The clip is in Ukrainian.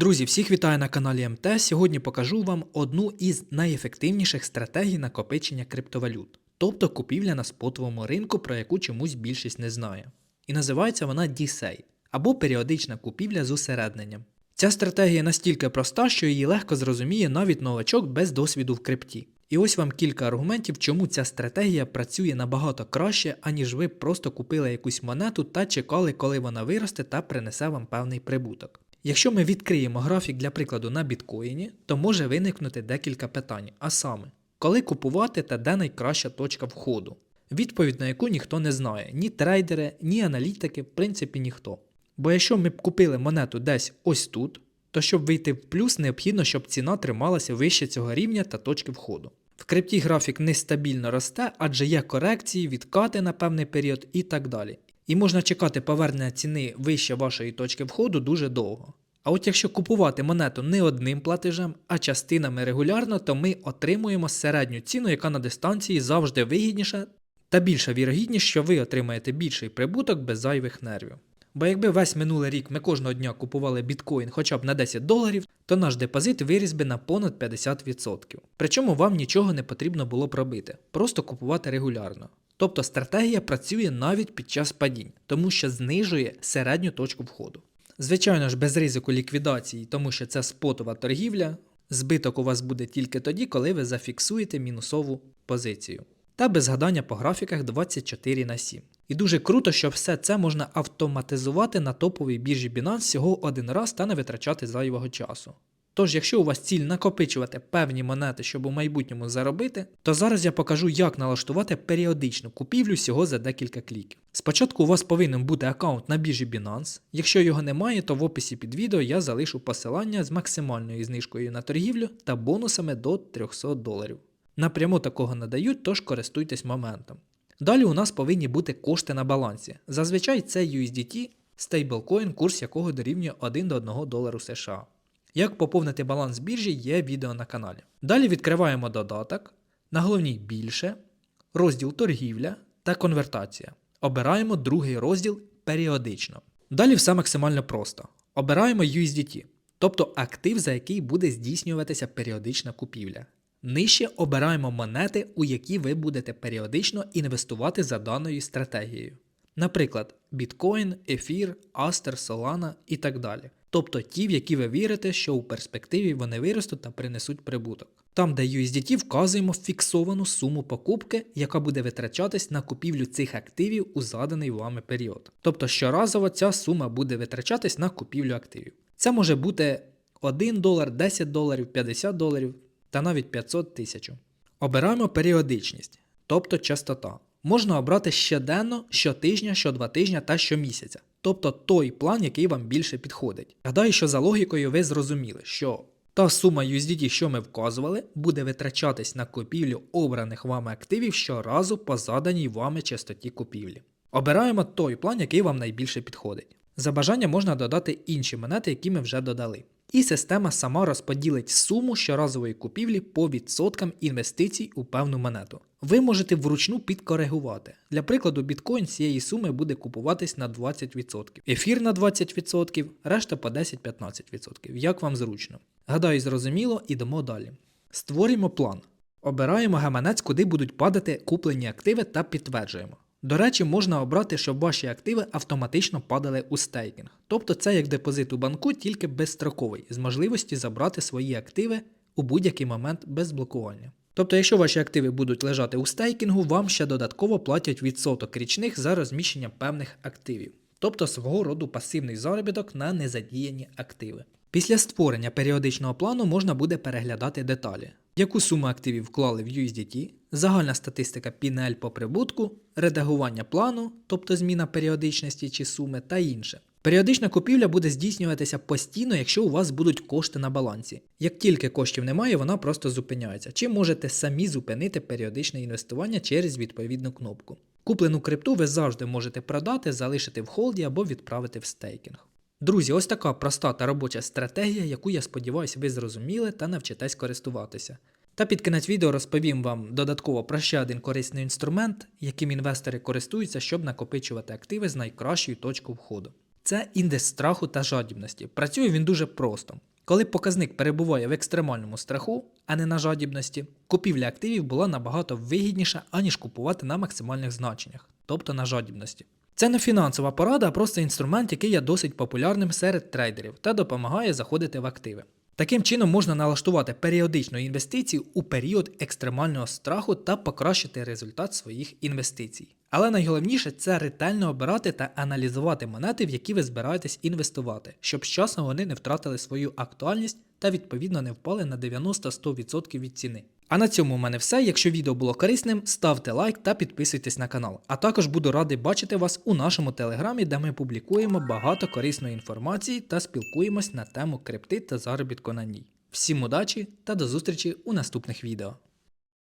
Друзі, всіх вітаю на каналі МТ. Сьогодні покажу вам одну із найефективніших стратегій накопичення криптовалют, тобто купівля на спотовому ринку, про яку чомусь більшість не знає. І називається вона DSA або періодична купівля з усередненням. Ця стратегія настільки проста, що її легко зрозуміє навіть новачок без досвіду в крипті. І ось вам кілька аргументів, чому ця стратегія працює набагато краще, аніж ви просто купили якусь монету та чекали, коли вона виросте та принесе вам певний прибуток. Якщо ми відкриємо графік для прикладу на біткоїні, то може виникнути декілька питань, а саме, коли купувати та де найкраща точка входу. Відповідь на яку ніхто не знає, ні трейдери, ні аналітики, в принципі ніхто. Бо якщо ми б купили монету десь ось тут, то щоб вийти в плюс, необхідно, щоб ціна трималася вище цього рівня та точки входу. В крипті графік нестабільно росте, адже є корекції, відкати на певний період і так далі. І можна чекати повернення ціни вище вашої точки входу дуже довго. А от якщо купувати монету не одним платежем, а частинами регулярно, то ми отримуємо середню ціну, яка на дистанції завжди вигідніша, та більша вірогідність, що ви отримаєте більший прибуток без зайвих нервів. Бо якби весь минулий рік ми кожного дня купували біткоін хоча б на 10 доларів, то наш депозит виріс би на понад 50%. Причому вам нічого не потрібно було б робити, просто купувати регулярно. Тобто стратегія працює навіть під час падінь, тому що знижує середню точку входу. Звичайно ж, без ризику ліквідації, тому що це спотова торгівля, збиток у вас буде тільки тоді, коли ви зафіксуєте мінусову позицію. Та без гадання по графіках 24 на 7. І дуже круто, що все це можна автоматизувати на топовій біржі Binance всього один раз та не витрачати зайвого часу. Тож, якщо у вас ціль накопичувати певні монети, щоб у майбутньому заробити, то зараз я покажу, як налаштувати періодичну купівлю всього за декілька кліків. Спочатку у вас повинен бути аккаунт на біржі Binance. Якщо його немає, то в описі під відео я залишу посилання з максимальною знижкою на торгівлю та бонусами до 300 доларів. Напряму такого надають, тож користуйтесь моментом. Далі у нас повинні бути кошти на балансі. Зазвичай це USDT, стейблкоін, курс якого дорівнює 1 до 1 долару США. Як поповнити баланс біржі, є відео на каналі. Далі відкриваємо додаток, на головній більше, розділ торгівля та конвертація. Обираємо другий розділ періодично. Далі все максимально просто. Обираємо USDT, тобто актив, за який буде здійснюватися періодична купівля. Нижче обираємо монети, у які ви будете періодично інвестувати за даною стратегією. Наприклад, біткоін, ефір, астер, солана і так далі. Тобто ті, в які ви вірите, що у перспективі вони виростуть та принесуть прибуток. Там, де USDT, вказуємо фіксовану суму покупки, яка буде витрачатись на купівлю цих активів у заданий вами період. Тобто щоразово ця сума буде витрачатись на купівлю активів. Це може бути 1 долар, 10 доларів, 50 доларів та навіть 500 тисяч. Обираємо періодичність, тобто частота. Можна обрати щоденно, щотижня, щодва тижня та щомісяця. Тобто той план, який вам більше підходить. Гадаю, що за логікою ви зрозуміли, що та сума USDT, що ми вказували, буде витрачатись на купівлю обраних вами активів щоразу по заданій вами частоті купівлі. Обираємо той план, який вам найбільше підходить. За бажання можна додати інші монети, які ми вже додали. І система сама розподілить суму щоразової купівлі по відсоткам інвестицій у певну монету. Ви можете вручну підкоригувати. Для прикладу, біткоін цієї суми буде купуватись на 20%, ефір на 20%, решта по 10-15%, як вам зручно. Гадаю, зрозуміло, ідемо далі. Створюємо план. Обираємо гаманець, куди будуть падати куплені активи та підтверджуємо. До речі, можна обрати, щоб ваші активи автоматично падали у стейкінг. Тобто це як депозит у банку, тільки безстроковий, з можливості забрати свої активи у будь-який момент без блокування. Тобто, якщо ваші активи будуть лежати у стейкінгу, вам ще додатково платять відсоток річних за розміщення певних активів, тобто свого роду пасивний заробіток на незадіяні активи. Після створення періодичного плану можна буде переглядати деталі, яку суму активів вклали в USDT, загальна статистика PNL по прибутку, редагування плану, тобто зміна періодичності чи суми та інше. Періодична купівля буде здійснюватися постійно, якщо у вас будуть кошти на балансі. Як тільки коштів немає, вона просто зупиняється. Чи можете самі зупинити періодичне інвестування через відповідну кнопку. Куплену крипту ви завжди можете продати, залишити в холді або відправити в стейкінг. Друзі, ось така проста та робоча стратегія, яку я сподіваюся, ви зрозуміли та навчитесь користуватися. Та під кінець відео розповім вам додатково про ще один корисний інструмент, яким інвестори користуються, щоб накопичувати активи з найкращою точкою входу. Це індекс страху та жадібності. Працює він дуже просто. Коли показник перебуває в екстремальному страху, а не на жадібності, купівля активів була набагато вигідніша, аніж купувати на максимальних значеннях, тобто на жадібності. Це не фінансова порада, а просто інструмент, який є досить популярним серед трейдерів та допомагає заходити в активи. Таким чином можна налаштувати періодичну інвестицію у період екстремального страху та покращити результат своїх інвестицій. Але найголовніше це ретельно обирати та аналізувати монети, в які ви збираєтесь інвестувати, щоб з часом вони не втратили свою актуальність та відповідно не впали на 90-100% від ціни. А на цьому в мене все. Якщо відео було корисним, ставте лайк та підписуйтесь на канал. А також буду радий бачити вас у нашому телеграмі, де ми публікуємо багато корисної інформації та спілкуємось на тему крипти та заробітку на ній. Всім удачі та до зустрічі у наступних відео.